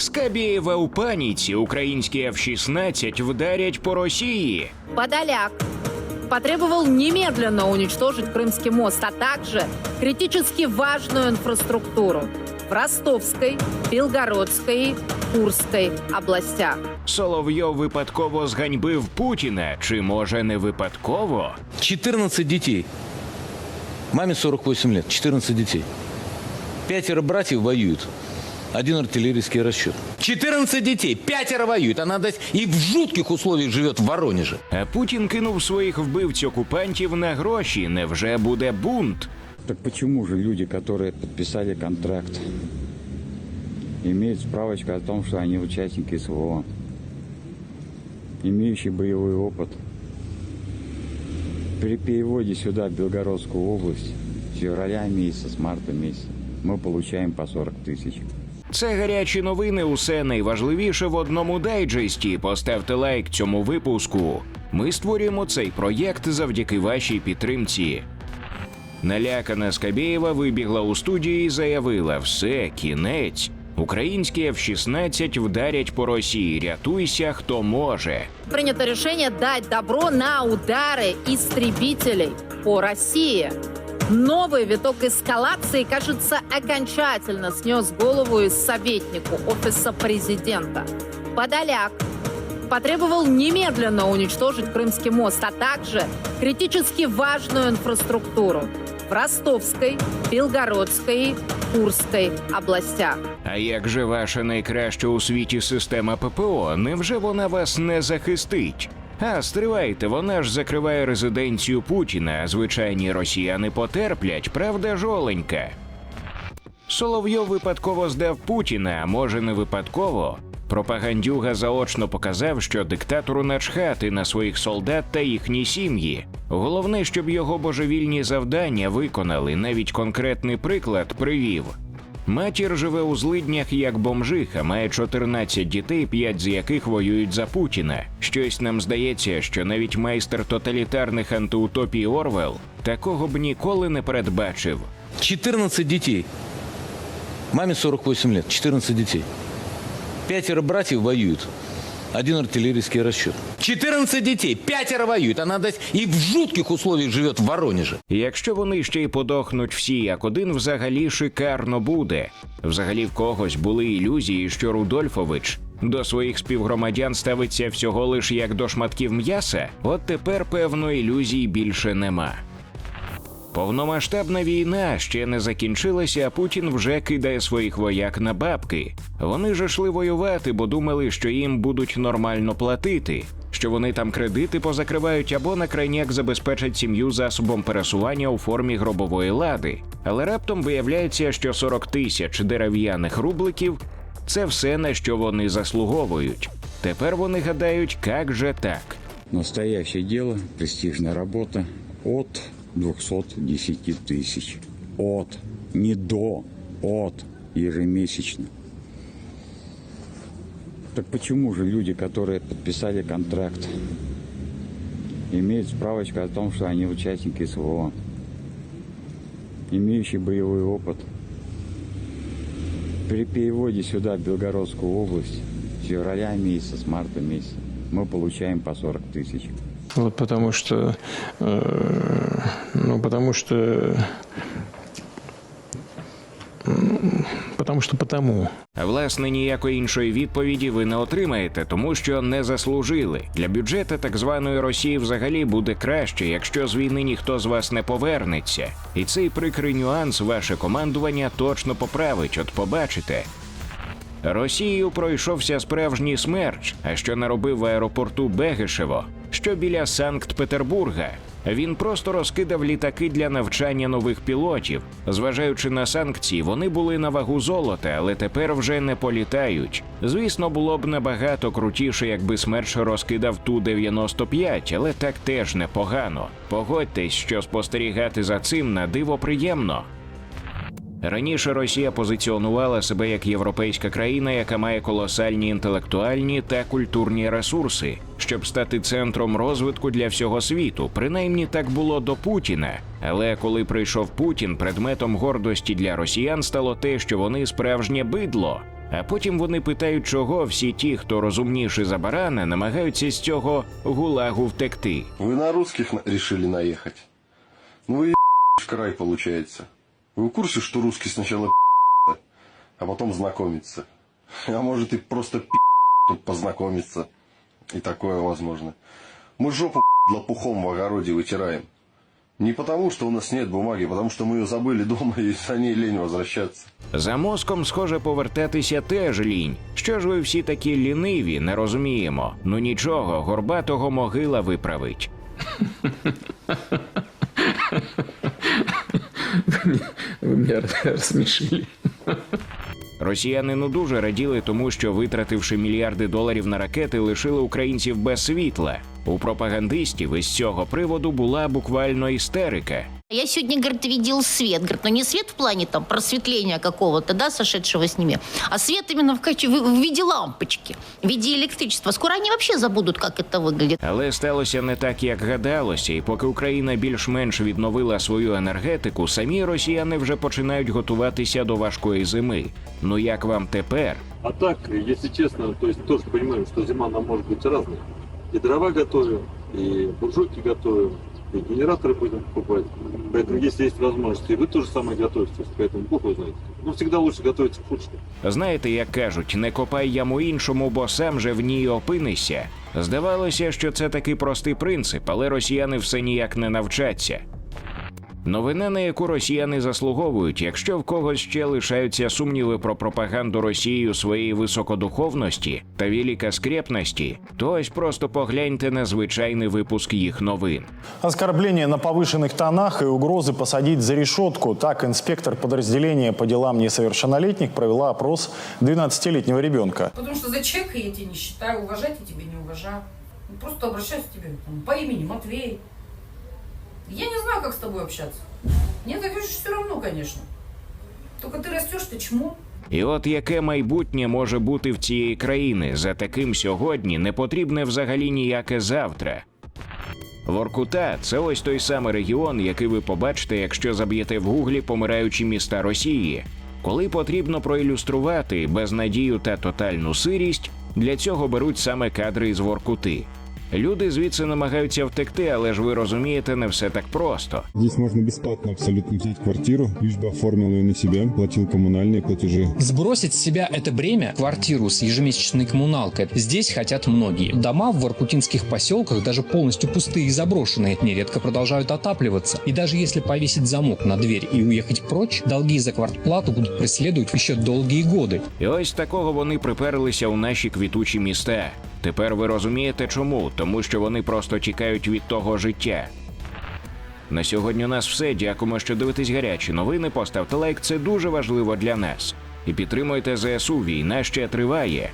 Скабєєва у паніці українські F-16 вдарять по Росії. Подоляк потребовал немедленно уничтожить Крымский мост, а также критически важную инфраструктуру в Ростовской, Белгородской, Курской областях. Соловйов випадково зганьбив Путіна, чи може не випадково? 14 детей. Маме 48 лет, 14 детей. Пятеро братьев воюют. Один артиллерийский расчет. 14 детей, пятеро воюют. Она дать и в жутких условиях живет в Воронеже. А Путін кинув своїх вбивць окупантів на гроші. Невже буде бунт? Так почему же люди, которые подписали контракт, имеют справочку о том, что они участники СВО, имеющие боевой опыт, при переводе сюда, в Белгородскую область, с февраля месяца, с марта месяца, мы получаем по 40 тысяч. Це гарячі новини. Усе найважливіше в одному дайджесті. Поставте лайк цьому випуску. Ми створюємо цей проєкт завдяки вашій підтримці. Налякана Скабєєва вибігла у студію і заявила: все, кінець. Українські F-16 вдарять по Росії. Рятуйся, хто може. Принято решение дать добро на удары истребителей по России. Новый виток эскалации, кажется, окончательно снес голову из советнику Офиса президента. Подоляк потребовал немедленно уничтожить Крымский мост, а также критически важную инфраструктуру в Ростовской, Белгородской, Курской областях. А як же ваша найкраща у світі система ППО? Невже вона вас не захистить? А стривайте, вона ж закриває резиденцію Путіна, а звичайні росіяни потерплять, правда, жоленька? Соловйов випадково здав Путіна, а може не випадково. Пропагандюга заочно показав, що диктатору начхати на своїх солдат та їхні сім'ї. Головне, щоб його божевільні завдання виконали. Навіть конкретний приклад привів. Матір живе у злиднях як бомжиха, має 14 дітей, 5 з яких воюють за Путіна. Щось нам здається, що навіть майстер тоталітарних антиутопій Орвел такого б ніколи не передбачив. 14 дітей. Мамі 48 лет, 14 дітей. Пятеро братів воюют. Один артиллерийский расчет. 14 детей, пятеро воюют. Она дать и в жутких условиях живет в Воронеже. Якщо вони ще й подохнуть всі як один, взагалі шикарно буде. Взагалі в когось були ілюзії, що Рудольфович до своїх співгромадян ставиться всього лиш як до шматків м'яса. От тепер певно ілюзій більше нема. Повномасштабна війна ще не закінчилася, а Путін вже кидає своїх вояк на бабки. Вони ж йшли воювати, бо думали, що їм будуть нормально платити, що вони там кредити позакривають або на крайняк забезпечать сім'ю засобом пересування у формі гробової лади. Але раптом виявляється, що 40 тисяч дерев'яних рубликів це все на що вони заслуговують. Тепер вони гадають, як же так. Настоящее дело, престижная работа от 210 тысяч. От, не до, от, ежемесячно. Так почему же люди, которые подписали контракт, имеют справочку о том, что они участники СВО, имеющие боевой опыт, при переводе сюда, в Белгородскую область, с февраля месяца, с марта месяца, мы получаем по 40 тысяч. Вот потому что, э, ну потому что, потому что потому. Власне ніякої іншої відповіді ви не отримаєте, тому що не заслужили. Для бюджету так званої Росії взагалі буде краще, якщо з війни ніхто з вас не повернеться. І цей прикрий нюанс ваше командування точно поправить. От побачите. Росією пройшовся справжній смерч, а що наробив в аеропорту Бегешево, що біля Санкт-Петербурга. Він просто розкидав літаки для навчання нових пілотів. Зважаючи на санкції, вони були на вагу золота, але тепер вже не політають. Звісно, було б набагато крутіше, якби смерч розкидав ту 95 але так теж непогано. Погодьтесь, що спостерігати за цим на диво приємно. Раніше Росія позиціонувала себе як європейська країна, яка має колосальні інтелектуальні та культурні ресурси, щоб стати центром розвитку для всього світу. Принаймні так було до Путіна. Але коли прийшов Путін, предметом гордості для росіян стало те, що вони справжнє бидло. А потім вони питають, чого всі ті, хто розумніші за барана, намагаються з цього гулагу втекти. Вы на русских на- решили наехать? Ну вы в край получается. Вы в курсе, что русский сначала а потом знакомится? А может и просто тут познакомиться. И такое возможно. Мы жопу лопухом в огороде вытираем. Не потому, что у нас нет бумаги, а потому что мы ее забыли дома и за ней лень возвращаться. За мозком, схоже, повертатися теж лінь. Що ж ви всі такі ліниві, не розуміємо. Ну нічого, горбатого могила виправить. Вы меня рассмешили. Росіяни ну дуже раділи тому, що витративши мільярди доларів на ракети, лишили українців без світла. У пропагандистів із цього приводу була буквально істерика. Я сегодня, говорит, видел свет. Говорит, ну не свет в плане там просветления какого-то, да, сошедшего с ними, а свет именно в, каче- в в виде лампочки, в виде электричества. Скоро они вообще забудут, как это выглядит. Але сталося не так, як гадалося, і поки Україна більш-менш відновила свою енергетику, самі росіяни вже починають готуватися до важкої зими. Ну як вам тепер? А так, если честно, то есть тоже понимаем, что зима нам может быть разная. И дрова готовим, и буржуйки готовим, и генераторы будем покупать. Поэтому, если есть возможность, и вы тоже самое готовитесь, поэтому Бог его знает. Ну, всегда лучше готовиться к худшему. Знаєте, як кажуть, не копай яму іншому, бо сам же в ній опинишся. Здавалося, що це такий простий принцип, але росіяни все ніяк не навчаться. Новина, на яку росіяни заслуговують, якщо в когось ще лишаються сумніви про пропаганду Росією своєї високодуховності та велика скрепності, то ось просто погляньте на звичайний випуск їх новин. Оскорбление на повышенных тонах и угрозы посадить за решетку. Так инспектор подразделения по делам несовершеннолетних провела опрос 12-летнего ребенка. Потому что за человека я тебя не считаю, уважать я тебя не уважаю. Ну, Просто обращаюсь к тебе там, по имени Матвей. Я не знаю, как с тобой общаться. Мне так все равно, конечно. Только ты растешь, ты чмо. І от яке майбутнє може бути в цієї країни за таким сьогодні не потрібне взагалі ніяке завтра. Воркута це ось той самий регіон, який ви побачите, якщо заб'єте в гуглі помираючі міста Росії. Коли потрібно проілюструвати безнадію та тотальну сирість, для цього беруть саме кадри із Воркути. Люди звідси намагаються втекти, але ж ви розумієте, не все так просто. Здесь можно бесплатно абсолютно взять квартиру, лишь бы оформил ее на себя, платил коммунальные платежи. Сбросить с себя это бремя, квартиру с ежемесячной коммуналкой, здесь хотят многие. Дома в воркутинских поселках, даже полностью пустые и заброшенные, нередко продолжают отапливаться. И даже если повесить замок на дверь и уехать прочь, долги за квартплату будут преследовать еще долгие годы. І ось такого вони приперлися у наші квітучі міста. Тепер ви розумієте чому? Тому що вони просто тікають від того життя. На сьогодні у нас все. Дякуємо, що дивитесь гарячі новини. Поставте лайк, це дуже важливо для нас. І підтримуйте ЗСУ. Війна ще триває.